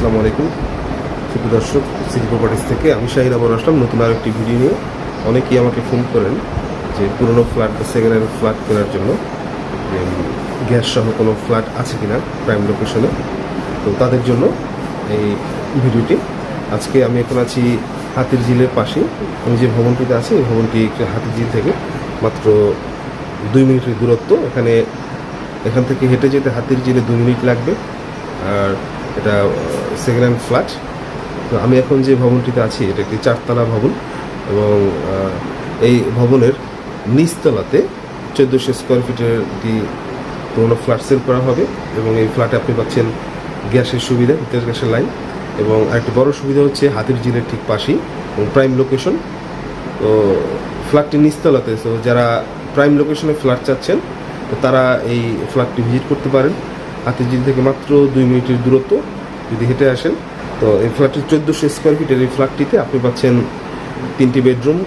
আসসালামু আলাইকুম। দর্শক সিটি প্রপার্টিস থেকে আমি শাহিদ আবার আসলাম নতুন আর একটি ভিডিও নিয়ে। অনেকেই আমাকে ফোন করেন যে পুরনো ফ্ল্যাট বা সেকেন্ড হ্যান্ড ফ্ল্যাট কেনার জন্য। গ্যাস সহ কোনো ফ্ল্যাট আছে কিনা প্রাইম লোকেশনে তো তাদের জন্য এই ভিডিওটি আজকে আমি এখন আছি হাতির ঝিলের পাশে। আমি যে ভবনটিতে আছি, এই ভবনটি একটু হাতির ঝিল থেকে মাত্র দুই মিনিটের দূরত্ব। এখানে, এখান থেকে হেঁটে যেতে হাতির ঝিলে দুই মিনিট লাগবে। আর এটা সেকেন্ড হ্যান্ড ফ্ল্যাট। তো আমি এখন যে ভবনটিতে আছি, এটা একটি চারতলা ভবন এবং এই ভবনের নিচতলাতে চোদ্দোশো স্কোয়ার ফিটের একটি পুরোনো ফ্ল্যাট সেল করা হবে এবং এই ফ্ল্যাটে আপনি পাচ্ছেন গ্যাসের সুবিধা বিদ্যুৎ গ্যাসের লাইন এবং আরেকটি বড় সুবিধা হচ্ছে হাতির জিলের ঠিক পাশেই এবং প্রাইম লোকেশন তো ফ্ল্যাটটি নিচতলাতে, তো যারা প্রাইম লোকেশনে ফ্ল্যাট চাচ্ছেন, তো তারা এই ফ্ল্যাটটি ভিজিট করতে পারেন। হাতির জিল থেকে মাত্র দুই মিনিটের দূরত্ব। যদি হেঁটে আসেন, তো এই ফ্ল্যাটটি চোদ্দোশো স্কোয়ার ফিটের এই ফ্ল্যাটটিতে আপনি পাচ্ছেন তিনটি বেডরুম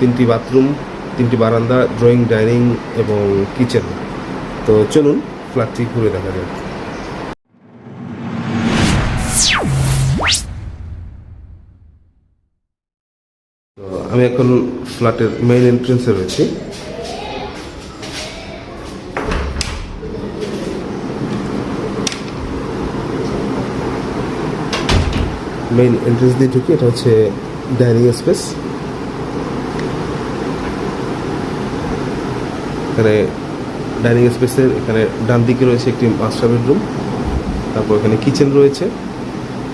তিনটি বাথরুম তিনটি বারান্দা ড্রয়িং ডাইনিং এবং কিচেন তো চলুন ফ্ল্যাটটি ঘুরে দেখা যাক। আমি এখন ফ্ল্যাটের মেইন এন্ট্রেন্সে রয়েছি। মেইন এন্ট্রেন্স দিয়ে ঢুকি, এটা হচ্ছে ডাইনিং স্পেস এখানে ডাইনিং স্পেসের এখানে ডান দিকে রয়েছে একটি মাস্টার বেডরুম তারপর এখানে কিচেন রয়েছে,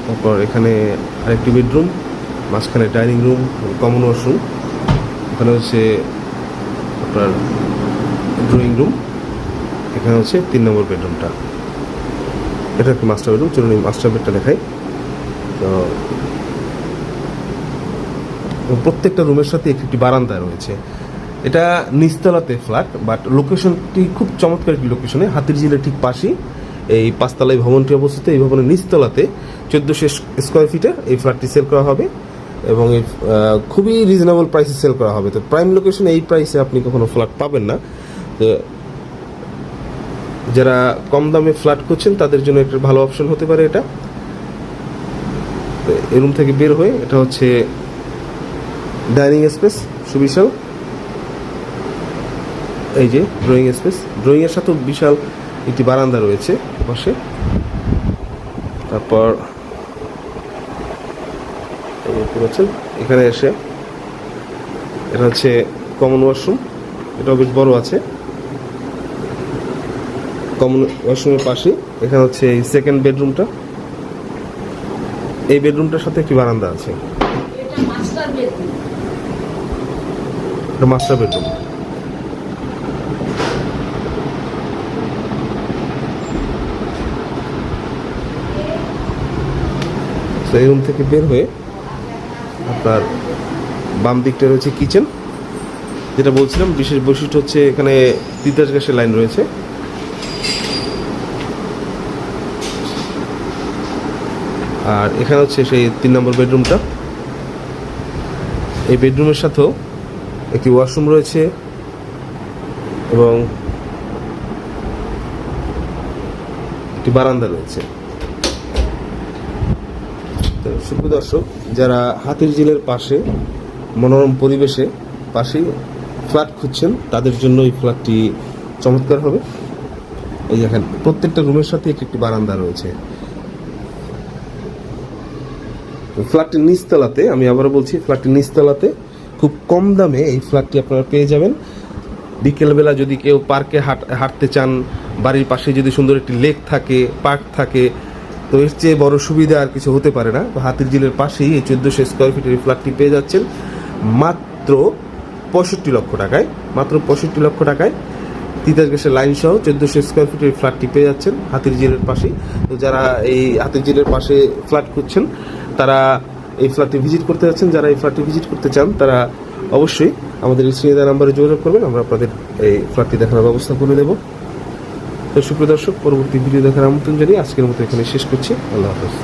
তারপর এখানে আরেকটি বেডরুম মাঝখানে ডাইনিং রুম কমন ওয়াশরুম এখানে হচ্ছে আপনার ড্রয়িং রুম এখানে হচ্ছে তিন নম্বর বেডরুমটা এটা একটি মাস্টার বেডরুম চলুন এই মাস্টার বেডটা দেখাই। তো প্রত্যেকটা রুমের সাথে একটি বারান্দা রয়েছে। এটা নিচতলাতে ফ্ল্যাট বাট লোকেশনটি খুব চমৎকার একটি লোকেশনে হাতির ঝিলের ঠিক পাশেই এই পাঁচতলায় ভবনটি অবস্থিত। এই ভবনের নিচতলাতে চোদ্দোশো স্কোয়ার ফিটে এই ফ্ল্যাটটি সেল করা হবে এবং এই খুবই রিজনেবল প্রাইসে সেল করা হবে। তো প্রাইম লোকেশনে এই প্রাইসে আপনি কখনো ফ্ল্যাট পাবেন না। তো যারা কম দামে ফ্ল্যাট করছেন তাদের জন্য একটা ভালো অপশন হতে পারে এটা। এই রুম থেকে বের হয়ে এটা হচ্ছে ডাইনিং স্পেস সুবিশাল। এই যে ড্রয়িং স্পেস ড্রয়িং এর সাথেও বিশাল একটি বারান্দা রয়েছে পাশে তারপর এখানে এসে এটা হচ্ছে কমন ওয়াশরুম এটাও বেশ বড় আছে। কমন ওয়াশরুমের পাশে এখানে হচ্ছে এই সেকেন্ড বেডরুমটা এই বেডরুমটার সাথে একটি বারান্দা আছে। এটা মাস্টার বেডরুম এই রুম থেকে বের হয়ে আপনার বাম দিকটা রয়েছে কিচেন যেটা বলছিলাম বিশেষ বৈশিষ্ট্য হচ্ছে এখানে তিতাস গ্যাসের লাইন রয়েছে। আর এখানে হচ্ছে সেই তিন নম্বর বেডরুমটা। এই বেডরুমের সাথেও একটি ওয়াশরুম রয়েছে এবং একটি বারান্দা রয়েছে। তো সুপ্রিয় দর্শক, যারা হাতির ঝিলের পাশে, মনোরম পরিবেশে পাশেই ফ্ল্যাট খুঁজছেন, তাদের জন্য এই ফ্ল্যাটটি চমৎকার হবে। এই দেখেন, প্রত্যেকটা রুমের সাথে একটি বারান্দা রয়েছে। ফ্ল্যাটটির নিচতলাতে, আমি আবারও বলছি, ফ্ল্যাটটির নিচতলাতে খুব কম দামে এই ফ্ল্যাটটি আপনারা পেয়ে যাবেন। বিকেলবেলা যদি কেউ পার্কে হাঁট, হাঁটতে চান, বাড়ির পাশে যদি সুন্দর একটি লেক থাকে, পার্ক থাকে, তো এর চেয়ে বড় সুবিধা আর কিছু হতে পারে না। হাতির জিলের পাশেই এই চোদ্দোশো স্কোয়ার ফিটের ফ্ল্যাটটি পেয়ে যাচ্ছেন। মাত্র পঁয়ষট্টি লক্ষ টাকায়, মাত্র পঁয়ষট্টি লক্ষ টাকায় তিতাস গ্যাসের লাইন সহ চোদ্দোশো স্কোয়ার ফিটের ফ্ল্যাটটি পেয়ে যাচ্ছেন হাতির জিলের পাশেই। তো যারা এই হাতির জিলের পাশে ফ্ল্যাট খুঁজছেন তারা এই ফ্ল্যাটটি ভিজিট করতে যাচ্ছেন। যারা এই ফ্ল্যাটটি ভিজিট করতে চান, তারা অবশ্যই আমাদের স্ক্রিনে নাম্বারে যোগাযোগ করবেন। আমরা আপনাদের এই ফ্ল্যাটটি দেখার ব্যবস্থা করে দেবো। তো সুপ্রিয় দর্শক, পরবর্তী ভিডিও দেখার আমন্ত্রণ জানিয়ে আজকের মতো এখানে শেষ করছি। আল্লাহ হাফেজ।